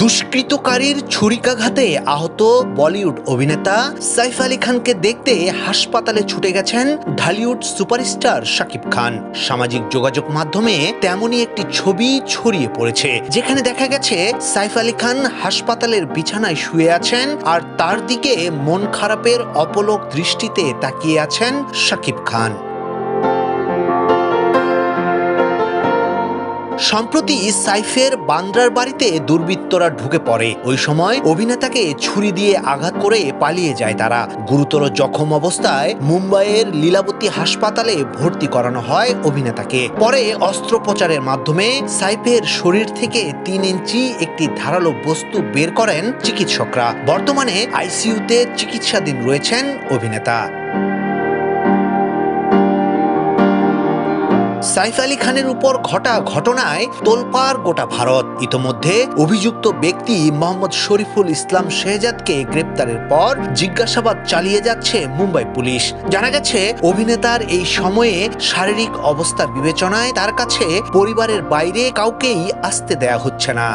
দুষ্কৃতকারীর ছুরিকাঘাতে আহত বলিউড অভিনেতা সাইফ আলী খানকে দেখতে হাসপাতালে ছুটে গেছেন ঢালিউড সুপারস্টার শাকিব খান। সামাজিক যোগাযোগ মাধ্যমে তেমনই একটি ছবি ছড়িয়ে পড়েছে, যেখানে দেখা গেছে সাইফ আলী খান হাসপাতালের বিছানায় শুয়ে আছেন আর তার দিকে মন খারাপের অপলক দৃষ্টিতে তাকিয়ে আছেন শাকিব খান। সম্প্রতি সাইফের বান্দ্রার বাড়িতে দুর্বৃত্তরা ঢুকে পড়ে। ওই সময় অভিনেতাকে ছুরি দিয়ে আঘাত করে পালিয়ে যায় তারা। গুরুতর জখম অবস্থায় মুম্বাইয়ের লীলাবতী হাসপাতালে ভর্তি করানো হয় অভিনেতাকে। পরে অস্ত্রোপচারের মাধ্যমে সাইফের শরীর থেকে তিন ইঞ্চি একটি ধারালো বস্তু বের করেন চিকিৎসকরা। বর্তমানে আইসিইউতে চিকিৎসাধীন রয়েছেন অভিনেতা। সাইফ আলী খানের উপর ঘটা ঘটনায় তোলপার গোটা ভারত। ইতোমধ্যে অভিযুক্ত ব্যক্তি মোহাম্মদ শরীফুল ইসলাম শেহজাদকে গ্রেপ্তারের পর জিজ্ঞাসাবাদ চালিয়ে যাচ্ছে মুম্বাই পুলিশ। জানা গেছে, অভিনেতার এই সময়ে শারীরিক অবস্থা বিবেচনায় তার কাছে পরিবারের বাইরে কাউকেই আসতে দেয়া হচ্ছে না।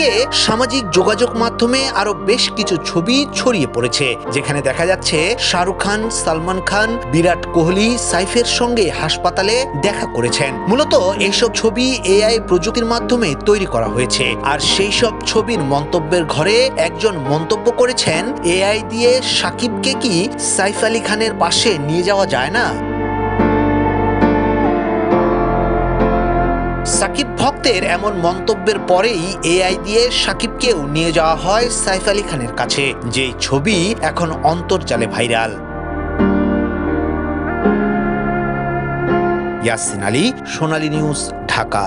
এদিকে সামাজিক যোগাযোগ মাধ্যমে আরও বেশ কিছু ছবি ছড়িয়ে পড়েছে, যেখানে দেখা যাচ্ছে শাহরুখ খান, সালমান খান, বিরাট কোহলি, সাইফের সঙ্গে হাসপাতালে দেখা করেছেন। মূলত এইসব ছবি এআই প্রযুক্তির মাধ্যমে তৈরি করা হয়েছে, আর সেই সব ছবির মন্তব্যের ঘরে একজন মন্তব্য করেছেন, এআই দিয়ে সাকিবকে কি সাইফ আলী খানের পাশে নিয়ে যাওয়া যায় না? সাকিব ভক্তের এমন মন্তব্যের পরেই এআই দিয়ে সাকিবকেও নিয়ে যাওয়া হয় সাইফ আলী খানের কাছে, যে ছবি এখন অন্তর্জালে ভাইরাল। ইয়াসিন আলী, সোনালী নিউজ, ঢাকা।